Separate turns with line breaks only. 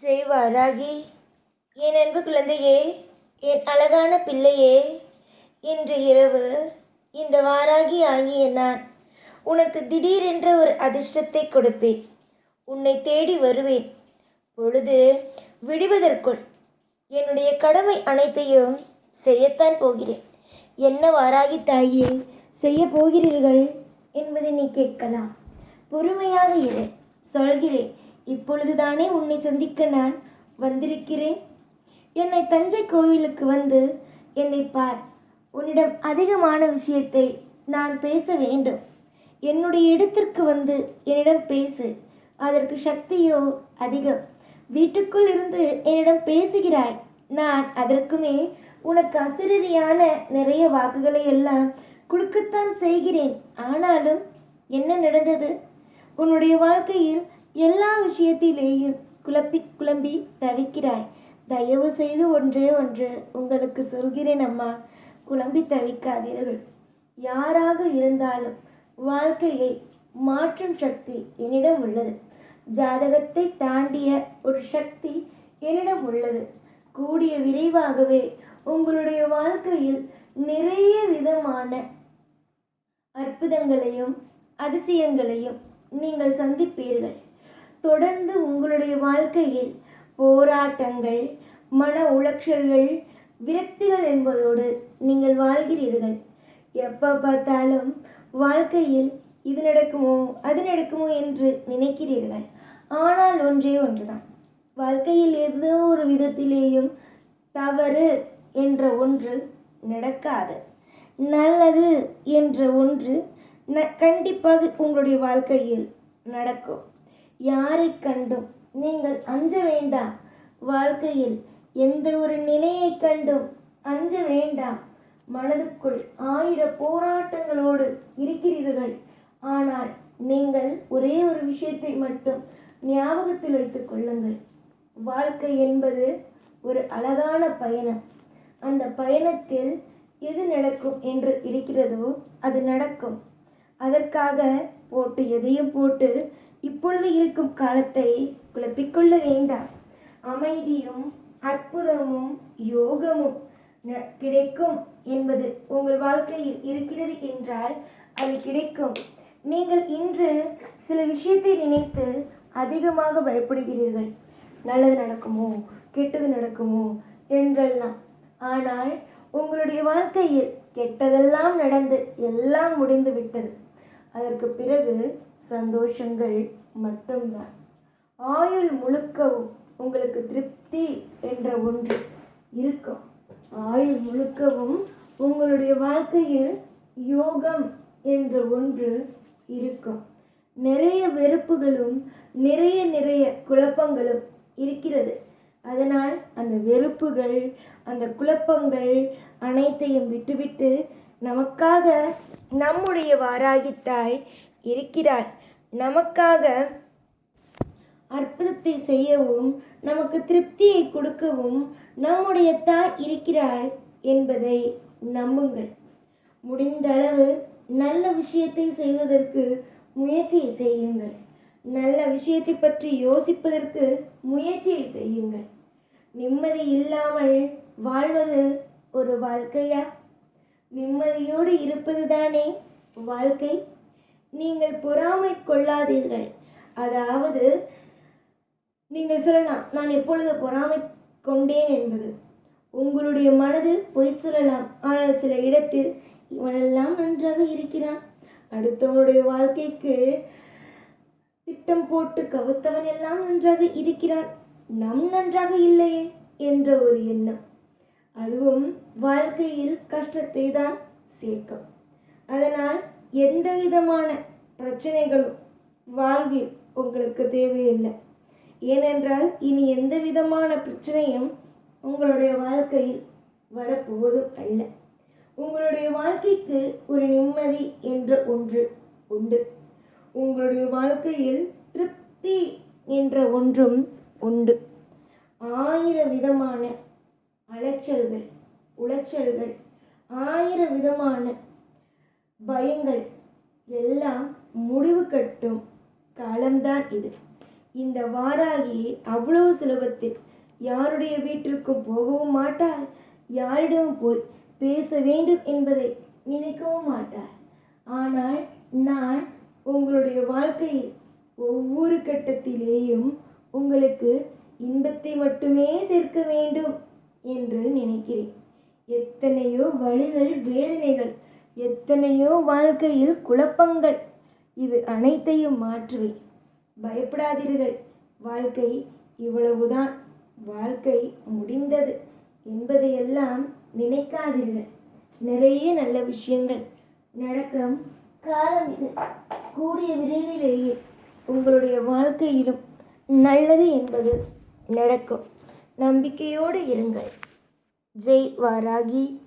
ஜெய் வாராகி என் அன்பு குழந்தையே என் அழகான பிள்ளையே இன்று இரவு இந்த வாராகி ஆகிய நான் உனக்கு திடீரென்ற ஒரு அதிர்ஷ்டத்தை கொடுப்பேன். உன்னை தேடி வருவேன். பொழுது விடுவதற்குள் என்னுடைய கடமை அனைத்தையும் செய்யத்தான் போகிறேன். என்ன வாராகி தாயே செய்ய போகிறீர்கள் என்பதை நீ கேட்கலாம். பொறுமையாக இரு. சொல்கிறேன். இப்பொழுதுதானே உன்னை சந்திக்க நான் வந்திருக்கிறேன்? என்னை தஞ்சை கோவிலுக்கு வந்து என்னை பார். உன்னிடம் அதிகமான விஷயத்தை நான் பேச வேண்டும். என்னுடைய இடத்திற்கு வந்து என்னிடம் பேசு. அதற்கு சக்தியோ அதிகம். வீட்டுக்குள் இருந்து என்னிடம் பேசுகிறாய். நான் அதற்குமே உனக்கு அசிரரியான நிறைய வாக்குகளை எல்லாம் கொடுக்கத்தான் செய்கிறேன். ஆனாலும் என்ன நடந்தது? உன்னுடைய வாழ்க்கையில் எல்லா விஷயத்திலேயும் குழப்பி குழம்பி தவிக்கிறாய். தயவு செய்து ஒன்றே ஒன்று உங்களுக்கு சொல்கிறேன் அம்மா. குழம்பி தவிக்காதீர்கள். யாராக இருந்தாலும் வாழ்க்கையை மாற்றும் சக்தி என்னிடம் உள்ளது. ஜாதகத்தை தாண்டிய ஒரு சக்தி என்னிடம் உள்ளது. கூடிய விரைவாகவே உங்களுடைய வாழ்க்கையில் நிறைய விதமான அற்புதங்களையும் அதிசயங்களையும் நீங்கள் சந்திப்பீர்கள். தொடர்ந்து உங்களுடைய வாழ்க்கையில் போராட்டங்கள் மன உளைச்சல்கள் விரக்திகள் என்பதோடு நீங்கள் வாழ்கிறீர்கள். எப்போ பார்த்தாலும் வாழ்க்கையில் இது நடக்குமோ அது நடக்குமோ என்று நினைக்கிறீர்கள். ஆனால் ஒன்றே ஒன்றுதான். வாழ்க்கையில் ஏதோ ஒரு விதத்திலேயும் தவறு என்ற ஒன்று நடக்காது. நல்லது என்ற ஒன்று ந கண்டிப்பாக உங்களுடைய வாழ்க்கையில் நடக்கும். யாரை கண்டும்? நீங்கள் அஞ்ச வேண்டாம் வாழ்க்கையில் எந்த ஒரு நிலையை கண்டும்? அஞ்ச வேண்டாம் மனதுக்குள் ஆயிர போராட்டங்களோடு இருக்கிறீர்கள். ஆனால் நீங்கள் ஒரே ஒரு விஷயத்தை மட்டும் ஞாபகத்தில் வைத்துக் கொள்ளுங்கள். வாழ்க்கை என்பது ஒரு அழகான பயணம். அந்த பயணத்தில் எது நடக்கும் என்று இருக்கிறதோ அது நடக்கும். அதற்காக போட்டு எதையும் போட்டு இப்பொழுது இருக்கும் காலத்தை குழப்பிக்கொள்ள வேண்டாம். அமைதியும் அற்புதமும் யோகமும் ந- கிடைக்கும் என்பது உங்கள் வாழ்க்கையில் இருக்கிறது என்றால் அது கிடைக்கும். நீங்கள் இன்று சில விஷயத்தை நினைத்து அதிகமாக பயப்படுகிறீர்கள். நல்லது நடக்குமோ? கெட்டது நடக்குமோ? என்றெல்லாம். ஆனால் உங்களுடைய வாழ்க்கையில் கெட்டதெல்லாம் நடந்து எல்லாம் முடிந்து விட்டது. அதற்கு பிறகு சந்தோஷங்கள் மட்டும்தான். ஆயுள் முழுக்கவும் உங்களுக்கு திருப்தி என்ற ஒன்று இருக்கும். ஆயுள் முழுக்கவும் உங்களுடைய வாழ்க்கையில் யோகம் என்ற ஒன்று இருக்கும். நிறைய வெறுப்புகளும் நிறைய நிறைய குழப்பங்களும் இருக்கிறது. அதனால் அந்த வெறுப்புகள் அந்த குழப்பங்கள் அனைத்தையும் விட்டுவிட்டு நமக்காக நம்முடைய வாராகித்தாய் இருக்கிறார். நமக்காக அற்புதத்தை செய்யவும் நமக்கு திருப்தியை கொடுக்கவும் நம்முடைய தாய் இருக்கிறாள் என்பதை நம்புங்கள். முடிந்த அளவு நல்ல விஷயத்தை செய்வதற்கு முயற்சியை செய்யுங்கள். நல்ல விஷயத்தை பற்றி யோசிப்பதற்கு முயற்சியை செய்யுங்கள். நிம்மதி இல்லாமல் வாழ்வது ஒரு வாழ்க்கையா? நிம்மதியோடு இருப்பதுதானே வாழ்க்கை? நீங்கள் பொறாமை கொள்ளாதீர்கள். அதாவது நீங்கள் சொல்லலாம் நான் எப்பொழுது பொறாமை கொண்டேன் என்பது. உங்களுடைய மனது பொய் சொல்லலாம் ஆனால் சில இடத்தில் இவனெல்லாம் நன்றாக இருக்கிறான். அடுத்தவனுடைய வாழ்க்கைக்கு திட்டம் போட்டு கவுத்தவன் எல்லாம் நன்றாக இருக்கிறான். நம் நன்றாக இல்லையே என்ற ஒரு எண்ணம். அதுவும் வாழ்க்கையில் கஷ்டத்தை தான் சேர்க்கும். அதனால் எந்த விதமான பிரச்சனைகளும் வாழ்வில் உங்களுக்கு தேவையில்லை. ஏனென்றால் இனி எந்த விதமான பிரச்சனையும் உங்களுடைய வாழ்க்கையில் வரப்போவதும் அல்ல. உங்களுடைய வாழ்க்கைக்கு ஒரு நிம்மதி என்ற ஒன்று உண்டு. உங்களுடைய வாழ்க்கையில் திருப்தி என்ற ஒன்றும் உண்டு. ஆயிரம் விதமான அலைச்சல்கள் உளைச்சல்கள் ஆயிரம் விதமான பயங்கள் எல்லாம் முடிவு கட்டும் காலம்தான் இது. இந்த வாராகி அவ்வளவு சுலபத்தில் யாருடைய வீட்டிற்கும் போகவும் மாட்டாள் யாரிடமும் போய் பேச வேண்டும் என்பதை நினைக்கவும் மாட்டாள் ஆனால் நான் உங்களுடைய வாழ்க்கையில் ஒவ்வொரு கட்டத்திலேயும் உங்களுக்கு இன்பத்தை மட்டுமே சேர்க்க வேண்டும். என்று நினைக்கிறேன். எத்தனையோ வழிகள் வேதனைகள் எத்தனையோ வாழ்க்கையில் குழப்பங்கள் இது அனைத்தையும் மாற்றுவேன். பயப்படாதீர்கள். வாழ்க்கை இவ்வளவுதான். வாழ்க்கை முடிந்தது என்பதையெல்லாம் நினைக்காதீர்கள். நிறைய நல்ல விஷயங்கள் நடக்கும் காலம் இது. கூடிய விரைவிலேயே உங்களுடைய வாழ்க்கையிலும் நல்லது என்பது நடக்கும். நம்பிக்கையோடு இருங்கள். ஜெய் வாராகி.